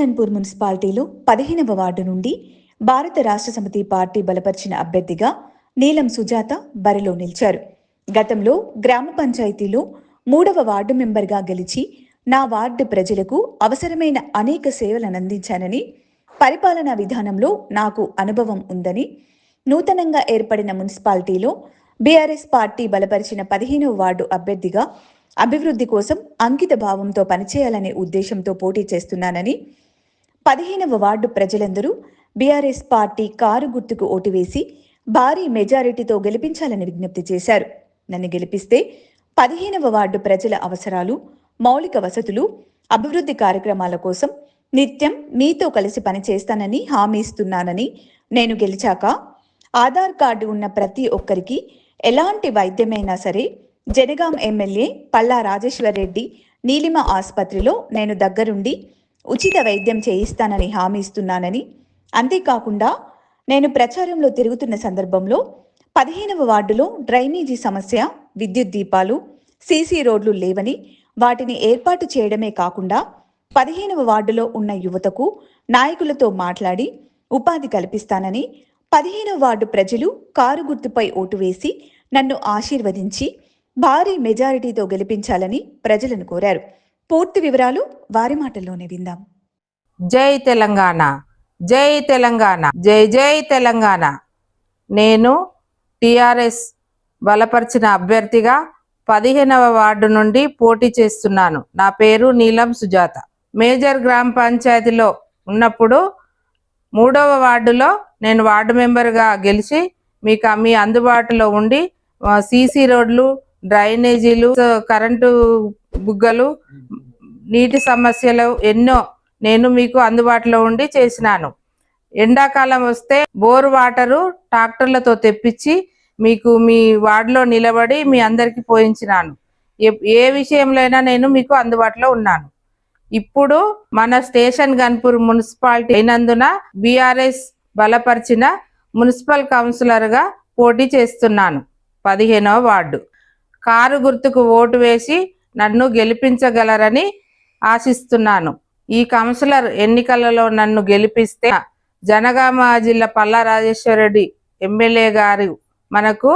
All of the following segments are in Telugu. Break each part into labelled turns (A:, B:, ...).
A: సుల్తాన్పూర్ మున్సిపాలిటీలో పదిహేనవ వార్డు నుండి భారత రాష్ట్ర సమితి పార్టీ బలపరిచిన అభ్యర్థిగా నీలం సుజాత బరిలో నిలిచారు. గతంలో గ్రామ పంచాయతీలో మూడవ వార్డు మెంబర్గా గెలిచి నా వార్డు ప్రజలకు అవసరమైన అనేక సేవలను అందించానని పరిపాలనా విధానంలో నాకు అనుభవం ఉందని నూతనంగా ఏర్పడిన మున్సిపాలిటీలో బీఆర్ఎస్ పార్టీ బలపరిచిన పదిహేనవ వార్డు అభ్యర్థిగా అభివృద్ధి కోసం అంకిత భావంతో పనిచేయాలనే ఉద్దేశంతో పోటీ చేస్తున్నానని పదిహేనవ వార్డు ప్రజలందరూ బీఆర్ఎస్ పార్టీ కారు గుర్తుకు ఓటు వేసి భారీ మెజారిటీతో గెలిపించాలని విజ్ఞప్తి చేశారు. నన్ను గెలిపిస్తే పదిహేనవ వార్డు ప్రజల అవసరాలు మౌలిక వసతులు అభివృద్ధి కార్యక్రమాల కోసం నిత్యం మీతో కలిసి పనిచేస్తానని హామీ ఇస్తున్నానని నేను గెలిచాక ఆధార్ కార్డు ఉన్న ప్రతి ఒక్కరికి ఎలాంటి వైద్యమైనా సరే జనగాం ఎమ్మెల్యే పల్లా రాజేశ్వర్ రెడ్డి నీలిమ ఆసుపత్రిలో నేను దగ్గరుండి ఉచిత వైద్యం చేయిస్తానని హామీ ఇస్తున్నానని అంతేకాకుండా నేను ప్రచారంలో తిరుగుతున్న సందర్భంలో పదిహేనవ వార్డులో డ్రైనేజీ సమస్య విద్యుత్ దీపాలు సీసీ రోడ్లు లేవని వాటిని ఏర్పాటు చేయడమే కాకుండా పదిహేనవ వార్డులో ఉన్న యువతకు నాయకులతో మాట్లాడి ఉపాధి కల్పిస్తానని పదిహేనవ వార్డు ప్రజలు కారు గుర్తుపై ఓటు వేసి నన్ను ఆశీర్వదించి భారీ మెజారిటీతో గెలిపించాలని ప్రజలను కోరారు. పూర్తి వివరాలు వారి మాటల్లోనే విందాం.
B: జై తెలంగాణ జై తెలంగాణ జై జై తెలంగాణ. నేను టిఆర్ఎస్ బలపరిచిన అభ్యర్థిగా పదిహేనవ వార్డు నుండి పోటీ చేస్తున్నాను. నా పేరు నీలం సుజాత. మేజర్ గ్రామ పంచాయతీలో ఉన్నప్పుడు మూడవ వార్డులో నేను వార్డు మెంబర్గా గెలిచి మీకు మీ అందుబాటులో ఉండి సీసీ రోడ్లు డ్రైనేజీలు కరెంటు బుగ్గలు నీటి సమస్యలు ఎన్నో నేను మీకు అందుబాటులో ఉండి చేసినాను. ఎండాకాలం వస్తే బోర్ వాటరు ట్రాక్టర్లతో తెప్పించి మీకు మీ వార్డులో నిలబడి మీ అందరికీ పోయించినాను. ఏ- ఏ విషయంలో అయినా నేను మీకు అందుబాటులో ఉన్నాను. ఇప్పుడు మన స్టేషన్ గన్పూర్ మున్సిపాలిటీ అయినందున బీఆర్ఎస్ బలపరిచిన మున్సిపల్ కౌన్సిలర్గా పోటీ చేస్తున్నాను. పదిహేనవ వార్డు. కారు గుర్తుకు ఓటు వేసి నన్ను గెలిపించగలరని ఆశిస్తున్నాను. ఈ కౌన్సిలర్ ఎన్నికలలో నన్ను గెలిపిస్తే జనగామ జిల్లా పల్లా రాజేశ్వరరెడ్డి ఎమ్మెల్యే గారు మనకు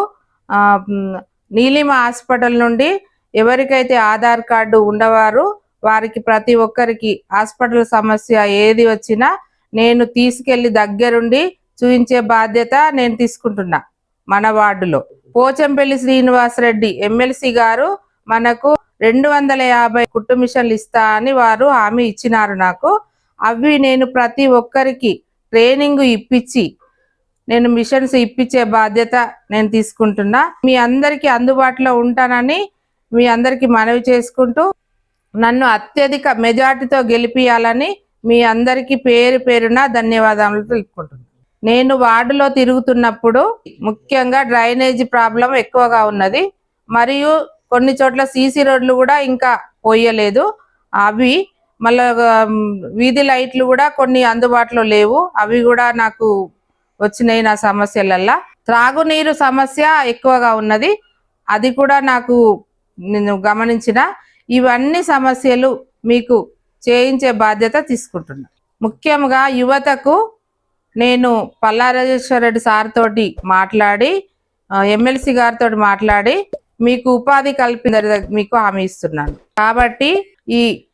B: నీలిమ హాస్పిటల్ నుండి ఎవరికైతే ఆధార్ కార్డు ఉండవారు వారికి ప్రతి ఒక్కరికి హాస్పిటల్ సమస్య ఏది వచ్చినా నేను తీసుకెళ్ళి దగ్గరుండి చూపించే బాధ్యత నేను తీసుకుంటున్నా మన వార్డులో. పోచంపల్లి శ్రీనివాసరెడ్డి ఎమ్మెల్సీ గారు మనకు రెండు వందల యాభై కుట్టు మిషన్లు ఇస్తా అని వారు హామీ ఇచ్చినారు నాకు. అవి నేను ప్రతి ఒక్కరికి ట్రైనింగ్ ఇప్పించి నేను మిషన్స్ ఇప్పించే బాధ్యత నేను తీసుకుంటున్నా. మీ అందరికీ అందుబాటులో ఉంటానని మీ అందరికీ మనవి చేసుకుంటూ నన్ను అత్యధిక మెజార్టీతో గెలిపియాలని మీ అందరికీ పేరు పేరున ధన్యవాదాలు తెలుపుకుంటున్నాను. నేను వార్డులో తిరుగుతున్నప్పుడు ముఖ్యంగా డ్రైనేజీ ప్రాబ్లం ఎక్కువగా ఉన్నది. మరియు కొన్ని చోట్ల సీసీ రోడ్లు కూడా ఇంకా పోయలేదు. అవి మళ్ళా వీధి లైట్లు కూడా కొన్ని అందుబాటులో లేవు. అవి కూడా నాకు వచ్చినాయి నా సమస్యలల్లా. త్రాగునీరు సమస్య ఎక్కువగా ఉన్నది. అది కూడా నాకు నేను గమనించిన. ఇవన్నీ సమస్యలు మీకు చేయించే బాధ్యత తీసుకుంటున్నా. ముఖ్యంగా యువతకు నేను పల్లారాజేశ్వర రెడ్డి సార్ తోటి మాట్లాడి ఎమ్మెల్సీ గారితో మాట్లాడి మీకు ఉపాధి కల్పించ మీకు హామీ ఇస్తున్నాను. కాబట్టి ఈ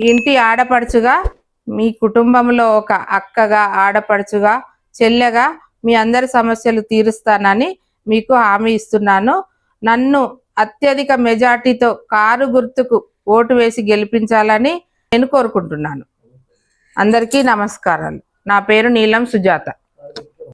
B: ఇంటి ఆడపడుచుగా మీ కుటుంబంలో ఒక అక్కగా ఆడపడుచుగా చెల్లెగా మీ అందరి సమస్యలు తీరుస్తానని మీకు హామీ ఇస్తున్నాను. నన్ను అత్యధిక మెజార్టీతో కారు గుర్తుకు ఓటు వేసి గెలిపించాలని నేను కోరుకుంటున్నాను. అందరికీ నమస్కారాలు. నా పేరు నీలం సుజాత.